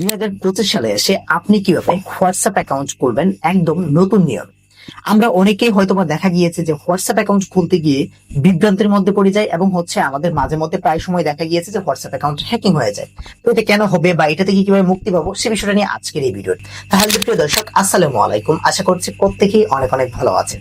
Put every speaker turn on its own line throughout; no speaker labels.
দুই হাজার পঁচিশ সালে এসে আপনি কীভাবে হোয়াটসঅ্যাপ অ্যাকাউন্ট করবেন? একদম নতুন নিয়ম। আমরা অনেকেই হয়তো দেখা গিয়েছে যে হোয়াটসঅ্যাপ অ্যাকাউন্ট খুলতে গিয়ে বিভ্রান্তের মধ্যে পড়ে যায় এবং হচ্ছে আমাদের মাঝে মধ্যে প্রায় সময় দেখা গিয়েছে যে হোয়াটসঅ্যাপ অ্যাকাউন্ট হ্যাকিং হয়ে যায়। তো এটা কেন হবে বা এটা থেকে কীভাবে মুক্তি পাবো সে বিষয়টা নিয়ে আজকের এই ভিডিও তাহলে প্রিয় দর্শক, আসসালামু আলাইকুম। আশা করছি প্রত্যেকেই অনেক অনেক ভালো আছেন।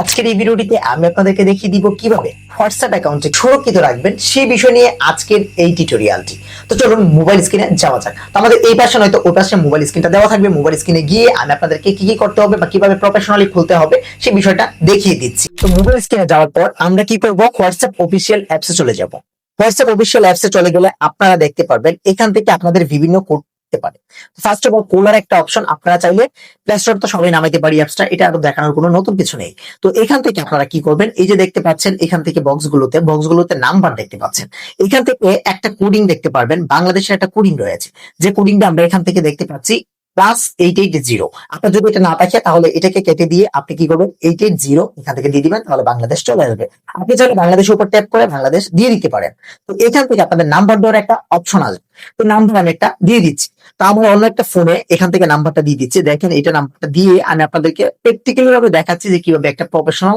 আজকের এই ভিডিওটিতে আমি আপনাদেরকে দেখিয়ে দিব কীভাবে হোয়াটসঅ্যাপ অ্যাকাউন্টে সুরক্ষিত রাখবেন সেই বিষয় নিয়ে আজকের এই টিউটোরিয়ালটি তো চলুন মোবাইল স্ক্রিনে যাওয়া যাক। আমাদের এই পাশে নয়তো ওই পাশে মোবাইল স্ক্রিনটা দেওয়া থাকবে। মোবাইল স্ক্রিনে গিয়ে আমি আপনাদেরকে কি কি করতে হবে বা কীভাবে প্রফেশনালি খুলতে হবে, সেই বিষয়টা দেখিয়ে দিচ্ছি। তো মোবাইল স্ক্রিনে যাওয়ার পর আমরা কি করব? হোয়াটসঅ্যাপ অফিসিয়াল অ্যাপসে চলে যাব। হোয়াটসঅ্যাপ অফিসিয়াল অ্যাপসে চলে গেলে আপনারা দেখতে পারবেন, এখান থেকে আপনাদের বিভিন্ন কোড করতে পারে। ফার্স্ট অফ অল কোলার একটা অপশন আপনারা চাইলে প্লে স্টোর তো সবাই নামাইতে পারি অ্যাপসটা এটা আরও দেখানোর কোনো নতুন কিছু নেই। তো এখান থেকে আপনারা কি করবেন? এই যে দেখতে পাচ্ছেন, এখান থেকে বক্স গুলোতে বক্স গুলোতে নাম্বার দেখতে পাচ্ছেন। এখান থেকে একটা কোডিং দেখতে পারবেন, বাংলাদেশের একটা কোডিং রয়েছে। যে কোডিংটা আমরা এখান থেকে দেখতে পাচ্ছি প্লাস এইট এইট জিরো আপনার যদি এটা না থাকে তাহলে এটাকে কেটে দিয়ে আপনি কি করবেন? এইট এইট জিরো এখান থেকে দিয়ে দিবেন, তাহলে বাংলাদেশ চলে আসবে। আপনি চাইলে বাংলাদেশের উপর ট্যাপ করে বাংলাদেশ দিয়ে দিতে পারেন। তো এখান থেকে আপনাদের নাম্বার দেওয়ার একটা অপশন আসবে। তো নাম্বার আমি একটা দিয়ে দিচ্ছি। তো আমার অন্য একটা ফোনে এখান থেকে নাম্বারটা দিয়ে দিচ্ছি। দেখেন, এটা নাম্বারটা দিয়ে আমি আপনাদেরকে প্র্যাকটিক্যালি ভাবে দেখাচ্ছি যে কীভাবে একটা প্রফেশনাল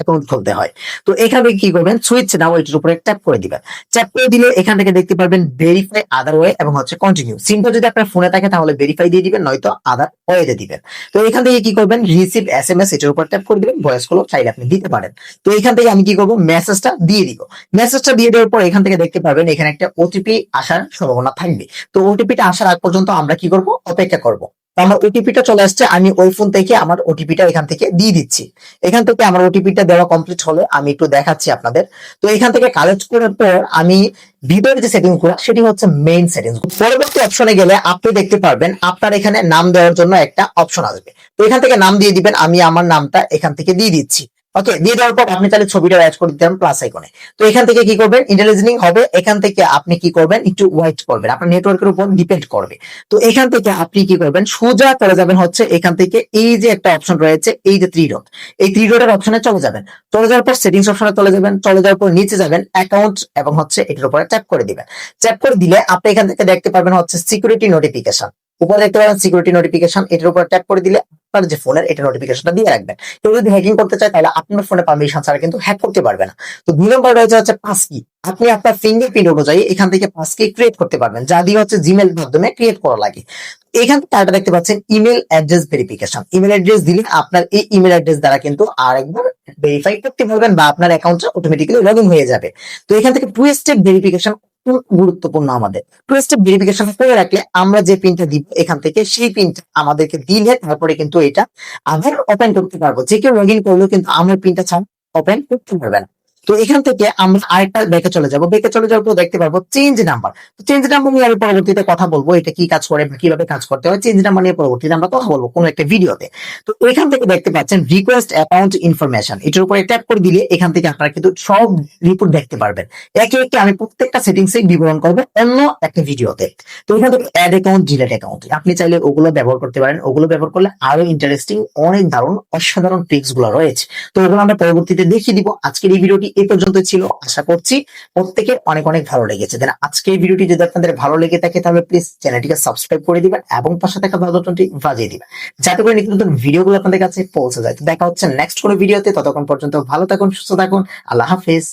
অ্যাকাউন্ট খুলতে হয়। তো এখানে কি করবেন? সুইচ নাও এটির উপরে ট্যাপ করে দিবেন। ট্যাপ করে দিলে এখান থেকে দেখতে পারবেন ভেরিফাই আদার ওয়ে এবং হচ্ছে কন্টিনিউ সিমটা যদি আপনার ফোনে থাকে তাহলে ভেরিফাই দিয়ে দিবেন, নয়তো আদার ওয়েতে দিবেন। তো এখান থেকে কি করবেন? রিসিভ এস এম এস এটার উপর ট্যাপ করে দিবেন ভয়েস কল চাইলে আপনি দিতে পারেন। তো এখান থেকে আমি কি করব? মেসেজটা দিয়ে দিব। মেসেজটা দিয়ে দেওয়ার পর এখান থেকে দেখতে পারবেন এখানে একটা ওটিপি আসার সম্ভাবনা থাকবে। তো ওটিপিটা আসার আগ পর্যন্ত আমরা কি করব? অপেক্ষা করব। আমার ওটিপিটা চলে আসছে, আমি ওই ফোন থেকে আমার ওটিপিটা এখান থেকে দিয়ে দিচ্ছি। এখান থেকে আমার ওটিপিটা দেওয়া কমপ্লিট হলে, আমি একটু দেখাচ্ছি আপনাদের। তো এখান থেকে কালেক্ট করার পর আমি ভিতরে যে সেটিংগুলো, সেটি হচ্ছে মেইন সেটিংস পরবর্তী অপশনে গেলে আপনি দেখতে পারবেন, আপনার এখানে নাম দেওয়ার জন্য একটা অপশন আসবে। তো এখান থেকে নাম দিয়ে দিবেন, আমি আমার নামটা এখান থেকে দিয়ে দিচ্ছি। ওকে দিয়ে দেওয়ার পর আপনি তাহলে ছবিটা অ্যাড করে দিতে প্লাস আইকনে তো এখান থেকে কি করবেন? ইন্টেলিজেনিং হবে। এখান থেকে আপনি কি করবেন? একটু ওয়েট করবেন। আপনার নেটওয়ার্কের উপর ডিপেন্ড করবে। তো এখান থেকে আপনি কি করবেন? সোজা চলে যাবেন হচ্ছে এখান থেকে এই যে একটা অপশন রয়েছে, এই যে থ্রি ডট এই থ্রি ডটের অপশনে চলে যাবেন। চলে যাওয়ার পর সেটিংস অপশনে চলে যাবেন। চলে যাওয়ার পর নিচে যাবেন অ্যাকাউন্ট এবং হচ্ছে এটার উপরে ট্যাপ করে দিবেন। ট্যাপ করে দিলে আপনি এখান থেকে দেখতে পারবেন হচ্ছে সিকিউরিটি নোটিফিকেশন উপরে দেখতে পাবেন সিকিউরিটি নোটিফিকেশন এটার উপর ট্যাপ করে দিলে আপনার যে ফোনের এটা নোটিফিকেশনটা দিয়ে রাখবেন। কেউ যদি হ্যাকিং করতে চায়, তাহলে আপনার ফোনে পারমিশন ছাড়া কিন্তু হ্যাক করতে পারবে না। তো দুই নম্বর রয়েছে হচ্ছে পাস কি আপনি আপনার ফিঙ্গারপ্রিন্ট অনুযায়ী এখান থেকে পাস কি ক্রিয়েট করতে পারবেন, যা দিয়ে হচ্ছে জিমেল মাধ্যমে ক্রিয়েট করা লাগে। এখান থেকে আরেকটা দেখতে পাচ্ছেন email address verification email address দিলে আপনার এই ইমেল অ্যাড্রেস দ্বারা কিন্তু আরেকবার ভেরিফাই করতে পারবেন বা আপনার অ্যাকাউন্টটা অটোমেটিক্যালি লগ হয়ে যাবে। তো এখান থেকে টু স্টেপ ভেরিফিকেশন গুরুত্বপূর্ণ আমাদের। টু স্টেপ ভেরিফিকেশন করে রাখলে আমরা যে পিনটা দিব এখান থেকে সেই পিনটা আমাদেরকে দিলে তারপরে কিন্তু এটা আবার ওপেন করতে পারব। যে কেউ লগ ইন করলেও কিন্তু আমার পিনটা ছাড়া ওপেন করতে পারবে না। তো এখান থেকে আমরা আরেকটা ব্যাকে চলে যাব। ব্যাকে চলে যাওয়ার পর দেখতে পারব চেঞ্জ নাম্বার তো চেঞ্জ নাম্বার নিয়ে আমি পরবর্তীতে কথা বলব, এটা কি কাজ করে বা কীভাবে কাজ করতে হয় চেঞ্জ নাম্বার নিয়ে পরবর্তীতে আমরা কথা বলব কোনো একটা ভিডিওতে। তো এখান থেকে দেখতে পাচ্ছেন রিকোয়েস্ট অ্যাকাউন্ট ইনফরমেশন এটার উপরে ট্যাপ করে দিলে এখান থেকে আপনারা কিন্তু সব রিপোর্ট দেখতে পারবেন। একে একে আমি প্রত্যেকটা সেটিংস বিবরণ করব অন্য একটা ভিডিওতে। তো এখান থেকে অ্যাড অ্যাকাউন্ট ডিলেট অ্যাকাউন্ট আপনি চাইলে ওগুলো ব্যবহার করতে পারেন। ওগুলো ব্যবহার করলে আরও ইন্টারেস্টিং অনেক দারুণ, অসাধারণ ট্রিক্সগুলো রয়েছে। তো ওগুলো আমরা পরবর্তীতে দেখিয়ে দিব। আজকের এই ভিডিওটি এই পর্যন্ত ছিল। আশা করছি প্রত্যেকের অনেক অনেক ভালো লেগেছে। দেন আজকে এই ভিডিওটি যদি আপনাদের ভালো লেগে থাকে তাহলে প্লিজ চ্যানেলটিকে সাবস্ক্রাইব করে দিবেন এবং পাশে থাকা বাটনটি বাজিয়ে দিবেন। যাতে করে নিত্য নতুন ভিডিওগুলো আপনাদের কাছে পৌঁছে যায়। তো দেখা হচ্ছে নেক্সট কোনো ভিডিওতে। ততক্ষণ পর্যন্ত ভালো থাকুন, সুস্থ থাকুন। আল্লাহ হাফেজ।